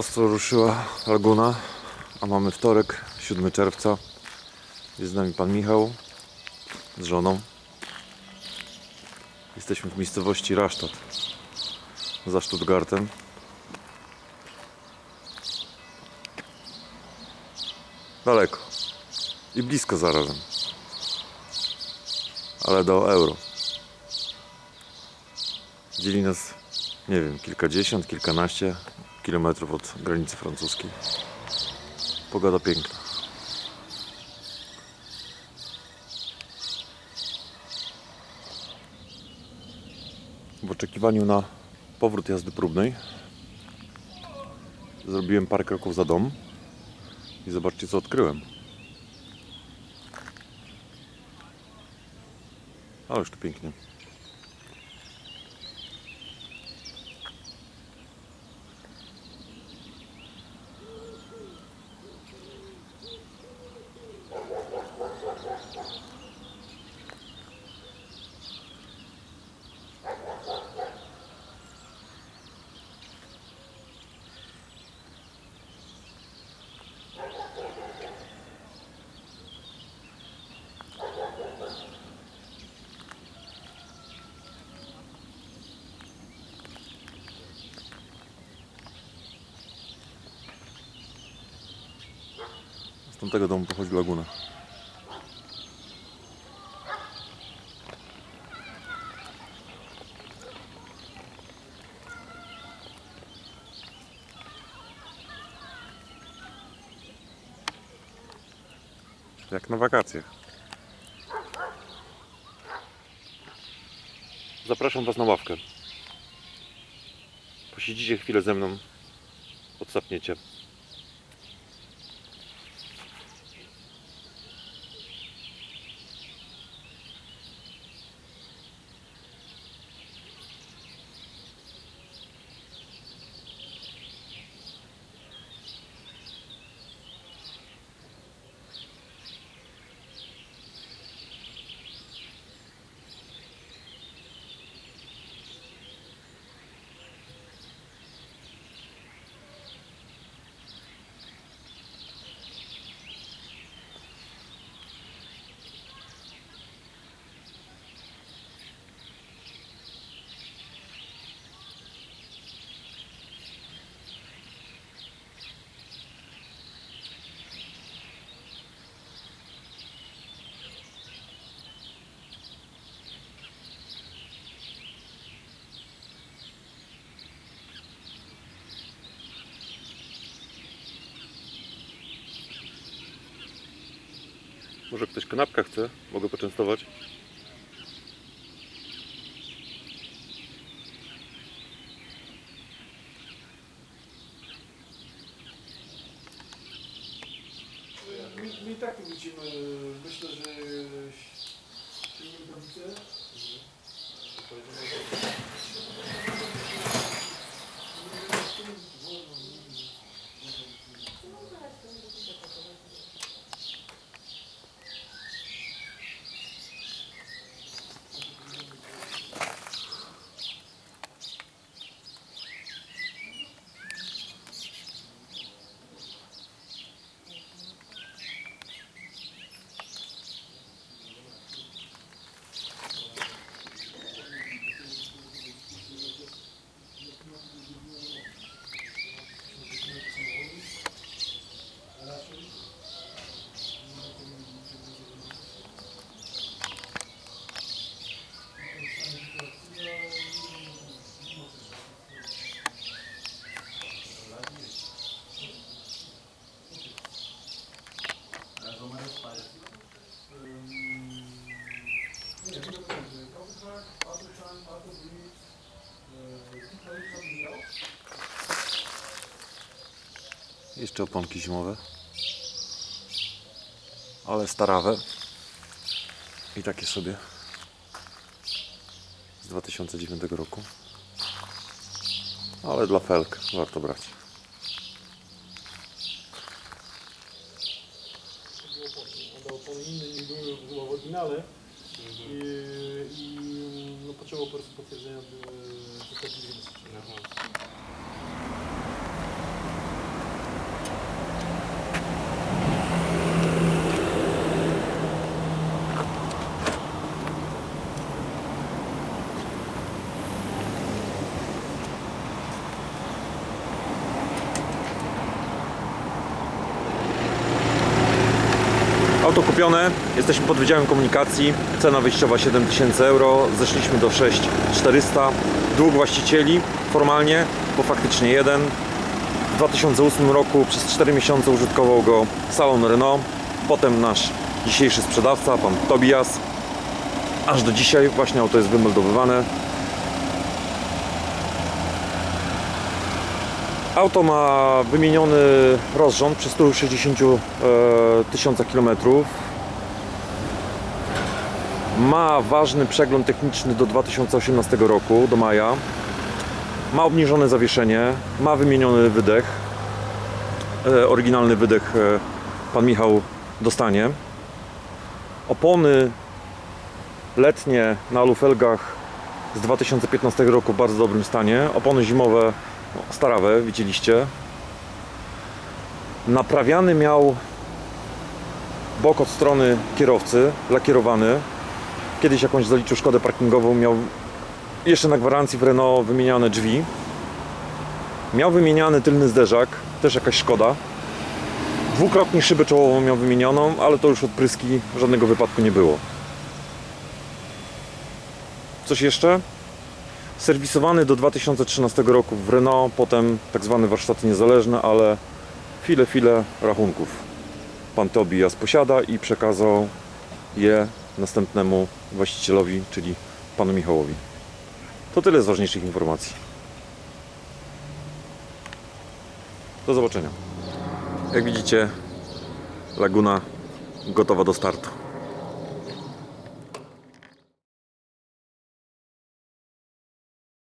Ostro ruszyła laguna, a mamy wtorek, 7 czerwca. Jest z nami pan Michał z żoną. Jesteśmy w miejscowości Rasztat za Stuttgartem. Daleko i blisko zarazem, ale do euro. Dzieli nas, nie wiem, kilkadziesiąt, kilkanaście kilometrów od granicy francuskiej. Pogoda piękna. W oczekiwaniu na powrót jazdy próbnej zrobiłem parę kroków za dom i zobaczcie co odkryłem. Ależ tu pięknie. Tamtego domu pochodzi laguna. Jak na wakacjach. Zapraszam Was na ławkę. Posiedzicie chwilę ze mną, odsapniecie. Może ktoś kanapka chce? Mogę poczęstować? My, my tak widzimy, myślę, że silne rodzice. Nie, to będzie Autotrak, Autotrank, Autobreed, tutaj sobie miał. Jeszcze oponki zimowe. Ale starawe. I takie sobie. Z 2009 roku. Ale dla felk warto brać. Było opony. W. I, i no, potrzebował po prostu potwierdzenia, Auto kupione, jesteśmy pod Wydziałem Komunikacji, cena wyjściowa 7000 euro, zeszliśmy do 6400, dwóch właścicieli formalnie, bo faktycznie jeden. W 2008 roku przez 4 miesiące użytkował go salon Renault, potem nasz dzisiejszy sprzedawca, pan Tobias. Aż do dzisiaj właśnie auto jest wymeldowywane. Auto ma wymieniony rozrząd przy 160 e, tysiącach kilometrów. Ma ważny przegląd techniczny do 2018 roku, do maja. Ma obniżone zawieszenie, ma wymieniony wydech. E, oryginalny wydech e, pan Michał dostanie. Opony letnie na alufelgach z 2015 roku w bardzo dobrym stanie. Opony zimowe no, starawe, widzieliście. Naprawiany miał bok od strony kierowcy, lakierowany. Kiedyś jakąś zaliczył szkodę parkingową, miał jeszcze na gwarancji w Renault wymieniane drzwi. Miał wymieniany tylny zderzak, też jakaś szkoda. Dwukrotnie szybę czołową miał wymienioną, ale to już odpryski, żadnego wypadku nie było. Coś jeszcze? Serwisowany do 2013 roku w Renault, potem tak zwane warsztaty niezależne, ale file, file rachunków pan Tobias posiada i przekazał je następnemu właścicielowi, czyli panu Michałowi. To tyle z ważniejszych informacji. Do zobaczenia. Jak widzicie, laguna gotowa do startu.